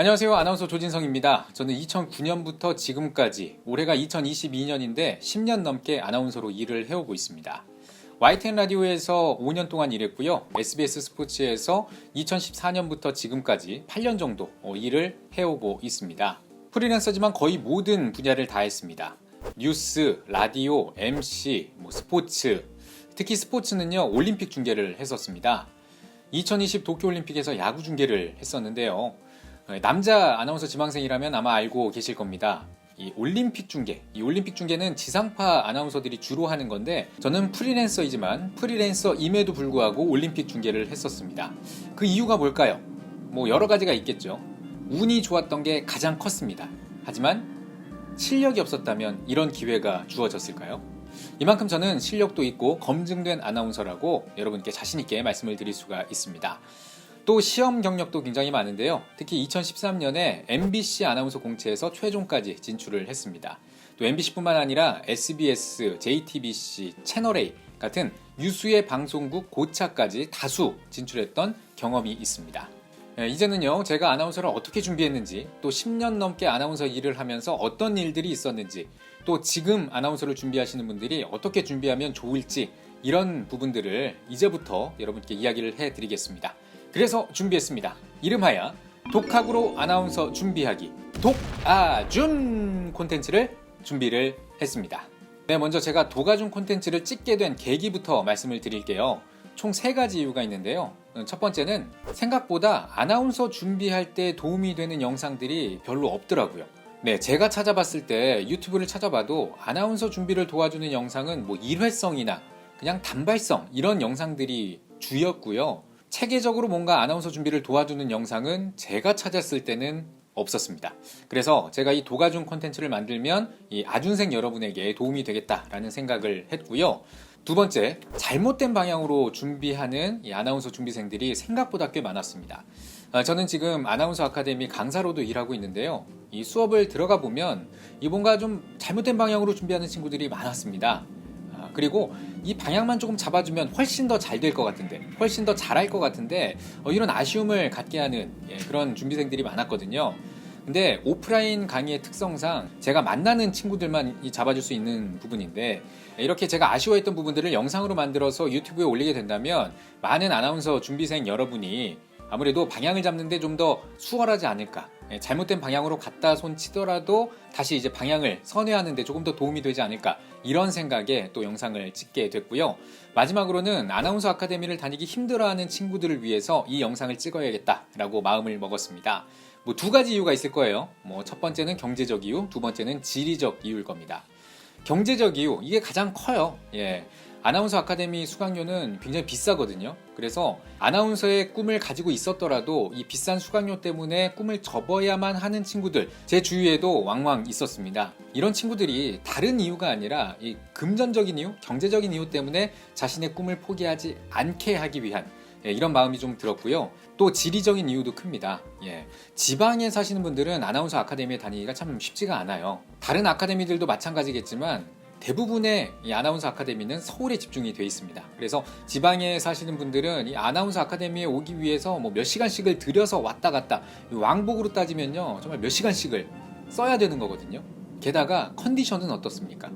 안녕하세요. 아나운서 조진성입니다. 저는 2009년부터 지금까지 올해가 2022년인데 10년 넘게 아나운서로 일을 해오고 있습니다. YTN 라디오에서 5년 동안 일했고요. SBS 스포츠에서 2014년부터 지금까지 8년 정도 어, 일을 해오고 있습니다. 프리랜서지만 거의 모든 분야를 다 했습니다. 뉴스, 라디오, MC, 뭐 스포츠, 특히 스포츠는요 올림픽 중계를 했었습니다. 2020 도쿄올림픽에서 야구 중계를 했었는데요. 어, 남자 아나운서 지망생이라면 아마 알고 계실 겁니다. 이 올림픽 중계, 이 올림픽 중계는 지상파 아나운서들이 주로 하는 건데 저는 프리랜서이지만 프리랜서임에도 불구하고 올림픽 중계를 했었습니다. 그 이유가 뭘까요? 뭐 여러 가지가 있겠죠. 운이 좋았던 게 가장 컸습니다. 하지만 실력이 없었다면 이런 기회가 주어졌을까요? 이만큼 저는 실력도 있고 검증된 아나운서라고 여러분께 자신있게 말씀을 드릴 수가 있습니다. 또 시험 경력도 굉장히 많은데요. 특히 2013년에 MBC 아나운서 공채에서 최종까지 진출을 했습니다. 또 MBC뿐만 아니라 SBS, JTBC, 채널A 같은 유수의 방송국 고차까지 다수 진출했던 경험이 있습니다. 예, 이제는요, 제가 아나운서를 어떻게 준비했는지, 또 10년 넘게 아나운서 일을 하면서 어떤 일들이 있었는지, 또 지금 아나운서를 준비하시는 분들이 어떻게 준비하면 좋을지, 이런 부분들을 이제부터 여러분께 이야기를 해드리겠습니다. 그래서 준비했습니다. 이름하여 독학으로 아나운서 준비하기 독아준 콘텐츠를 준비를 했습니다. 네, 먼저 제가 독아준 콘텐츠를 찍게 된 계기부터 말씀을 드릴게요. 총 세 가지 이유가 있는데요. 첫 번째는 생각보다 아나운서 준비할 때 도움이 되는 영상들이 별로 없더라고요. 네, 제가 찾아봤을 때 유튜브를 찾아봐도 아나운서 준비를 도와주는 영상은 뭐 일회성이나 그냥 단발성 이런 영상들이 주였고요. 체계적으로 뭔가 아나운서 준비를 도와주는 영상은 제가 찾았을 때는 없었습니다. 그래서 제가 이 도가준 콘텐츠를 만들면 이 아준생 여러분에게 도움이 되겠다라는 생각을 했고요. 두 번째, 잘못된 방향으로 준비하는 이 아나운서 준비생들이 생각보다 꽤 많았습니다. 아, 저는 지금 아나운서 아카데미 강사로도 일하고 있는데요. 이 수업을 들어가 보면 이 뭔가 좀 잘못된 방향으로 준비하는 친구들이 많았습니다. 아, 그리고 이 방향만 조금 잡아주면 훨씬 더 잘 될 것 같은데, 훨씬 더 잘할 것 같은데, 어, 이런 아쉬움을 갖게 하는 예, 그런 준비생들이 많았거든요. 근데 오프라인 강의의 특성상 제가 만나는 친구들만 이 잡아줄 수 있는 부분인데 이렇게 제가 아쉬워했던 부분들을 영상으로 만들어서 유튜브에 올리게 된다면 많은 아나운서 준비생 여러분이 아무래도 방향을 잡는데 좀 더 수월하지 않을까. 예, 잘못된 방향으로 갖다 손 치더라도 다시 이제 방향을 선회하는데 조금 더 도움이 되지 않을까. 이런 생각에 또 영상을 찍게 됐고요. 마지막으로는 아나운서 아카데미를 다니기 힘들어하는 친구들을 위해서 이 영상을 찍어야겠다라고 마음을 먹었습니다. 뭐 두 가지 이유가 있을 거예요. 뭐 첫 번째는 경제적 이유, 두 번째는 지리적 이유일 겁니다. 경제적 이유, 이게 가장 커요. 예. 아나운서 아카데미 수강료는 굉장히 비싸거든요. 그래서 아나운서의 꿈을 가지고 있었더라도 이 비싼 수강료 때문에 꿈을 접어야만 하는 친구들 제 주위에도 왕왕 있었습니다. 이런 친구들이 다른 이유가 아니라 이 금전적인 이유, 경제적인 이유 때문에 자신의 꿈을 포기하지 않게 하기 위한 예, 이런 마음이 좀 들었고요. 또 지리적인 이유도 큽니다. 예, 지방에 사시는 분들은 아나운서 아카데미에 다니기가 참 쉽지가 않아요. 다른 아카데미들도 마찬가지겠지만 대부분의 이 아나운서 아카데미는 서울에 집중이 돼 있습니다. 그래서 지방에 사시는 분들은 이 아나운서 아카데미에 오기 위해서 뭐 몇 시간씩을 들여서 왔다 갔다 왕복으로 따지면요 정말 몇 시간씩을 써야 되는 거거든요. 게다가 컨디션은 어떻습니까?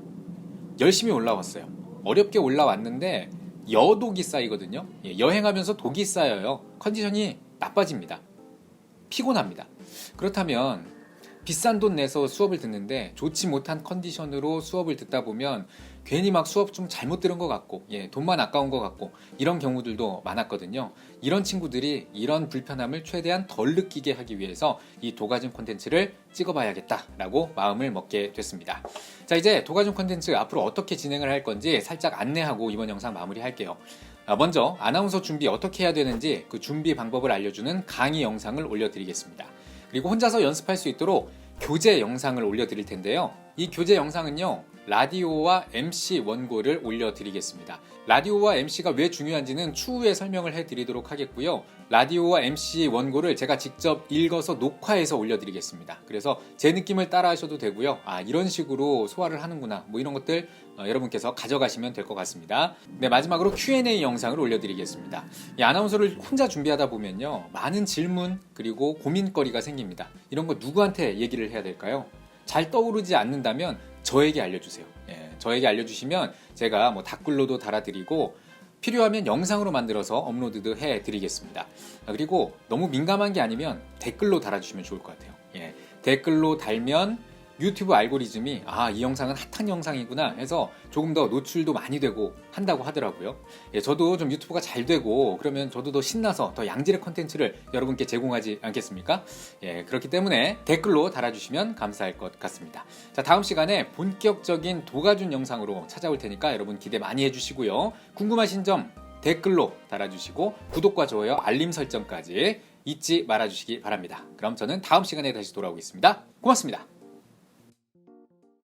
열심히 올라왔어요. 어렵게 올라왔는데 여독이 쌓이거든요. 예, 여행하면서 독이 쌓여요. 컨디션이 나빠집니다. 피곤합니다. 그렇다면 비싼 돈 내서 수업을 듣는데 좋지 못한 컨디션으로 수업을 듣다 보면 괜히 막 수업 좀 잘못 들은 것 같고 예, 돈만 아까운 것 같고 이런 경우들도 많았거든요. 이런 친구들이 이런 불편함을 최대한 덜 느끼게 하기 위해서 이 도가즘 콘텐츠를 찍어봐야겠다라고 마음을 먹게 됐습니다. 자 이제 도가즘 콘텐츠 앞으로 어떻게 진행을 할 건지 살짝 안내하고 이번 영상 마무리할게요. 아, 먼저 아나운서 준비 어떻게 해야 되는지 그 준비 방법을 알려주는 강의 영상을 올려드리겠습니다. 그리고 혼자서 연습할 수 있도록 교재 영상을 올려드릴 텐데요. 이 교재 영상은요, 라디오와 MC 원고를 올려드리겠습니다. 라디오와 MC가 왜 중요한지는 추후에 설명을 해드리도록 하겠고요. 라디오와 MC 원고를 제가 직접 읽어서 녹화해서 올려드리겠습니다. 그래서 제 느낌을 따라 하셔도 되고요. 아, 이런 식으로 소화를 하는구나. 뭐 이런 것들 어, 여러분께서 가져가시면 될 것 같습니다. 네, 마지막으로 Q&A 영상을 올려드리겠습니다. 이 아나운서를 혼자 준비하다 보면요. 많은 질문 그리고 고민거리가 생깁니다. 이런 거 누구한테 얘기를 해야 될까요? 잘 떠오르지 않는다면 저에게 알려주세요. 예, 저에게 알려주시면 제가 뭐 댓글로도 달아드리고 필요하면 영상으로 만들어서 업로드도 해드리겠습니다. 아, 그리고 너무 민감한 게 아니면 댓글로 달아주시면 좋을 것 같아요. 예, 댓글로 달면 유튜브 알고리즘이 아 이 영상은 핫한 영상이구나 해서 조금 더 노출도 많이 되고 한다고 하더라고요. 예, 저도 좀 유튜브가 잘 되고 그러면 저도 더 신나서 더 양질의 컨텐츠를 여러분께 제공하지 않겠습니까? 예, 그렇기 때문에 댓글로 달아주시면 감사할 것 같습니다. 자 다음 시간에 본격적인 도가준 영상으로 찾아올 테니까 여러분 기대 많이 해주시고요. 궁금하신 점 댓글로 달아주시고 구독과 좋아요 알림 설정까지 잊지 말아주시기 바랍니다. 그럼 저는 다음 시간에 다시 돌아오겠습니다. 고맙습니다.